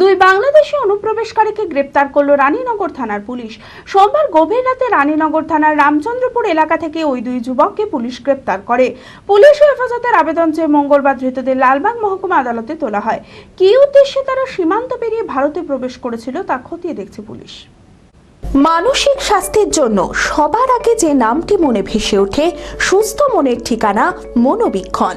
দুই বাংলাদেশি অনুপ্রবেশকারীকে গ্রেপ্তার করল রানীনগর থানার পুলিশ। সোমবার গভীর রাতে রানীনগর থানার রামচন্দ্রপুর এলাকা থেকে ওই দুই যুবককে পুলিশ গ্রেপ্তার করে। পুলিশ হেফাজতের আবেদন চেয়ে মঙ্গলবার ধৃতদের লালবাগ মহকুমা আদালতে তোলা হয়। কী উদ্দেশ্যে তারা সীমান্ত পেরিয়ে ভারতে প্রবেশ করেছিল তা খতিয়ে দেখছে পুলিশ। মানসিক স্বাস্থ্যের জন্য সবার আগে যে নামটি মনে ভেসে ওঠে, সুস্থ মনের ঠিকানা মনোবীক্ষণ।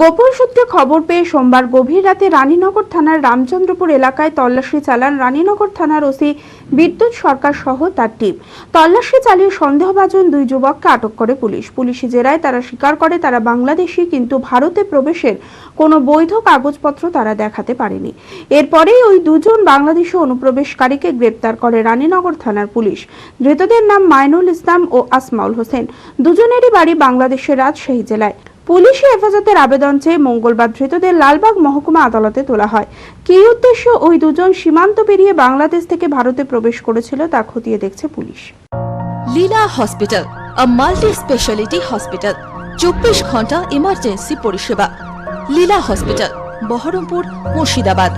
গোপন সূত্রে খবর পেয়ে সোমবার গভীর রাতে রানীনগর থানার রামচন্দ্রপুর এলাকায় তল্লাশি চালান রানীনগর থানার ওসি বিদ্যুৎ সরকার সহ তার টিম। তল্লাশি চালিয়ে সন্দেহভাজন দুই যুবককে আটক করে পুলিশ। পুলিশি জেরায় তারা স্বীকার করে তারা বাংলাদেশি, কিন্তু ভারতে প্রবেশের কোনো বৈধ কাগজপত্র তারা দেখাতে পারেনি। এরপরেই ওই দুজন বাংলাদেশি অনুপ্রবেশকারীকে গ্রেপ্তার করে রানীনগর থানার পুলিশ। ধৃতদের নাম মাইনুল ইসলাম ও আসমাউল হোসেন। দুজনেরই বাড়ি বাংলাদেশের রাজশাহী জেলায়। পুলিশি হেফাজতের আবেদন চেয়ে মঙ্গলবার ধৃতদের লালবাগ মহকুমা আদালতে তোলা হয়। কি উদ্দেশ্য ওই দুজন সীমান্ত পেরিয়ে বাংলাদেশ থেকে ভারতে প্রবেশ করেছিল তা খতিয়ে দেখছে police. Leela hospital multi speciality hospital, চব্বিশ ঘণ্টা ইমার্জেন্সি পরিষেবা। লীলা হসপিটাল, বহরমপুর, মুর্শিদাবাদ।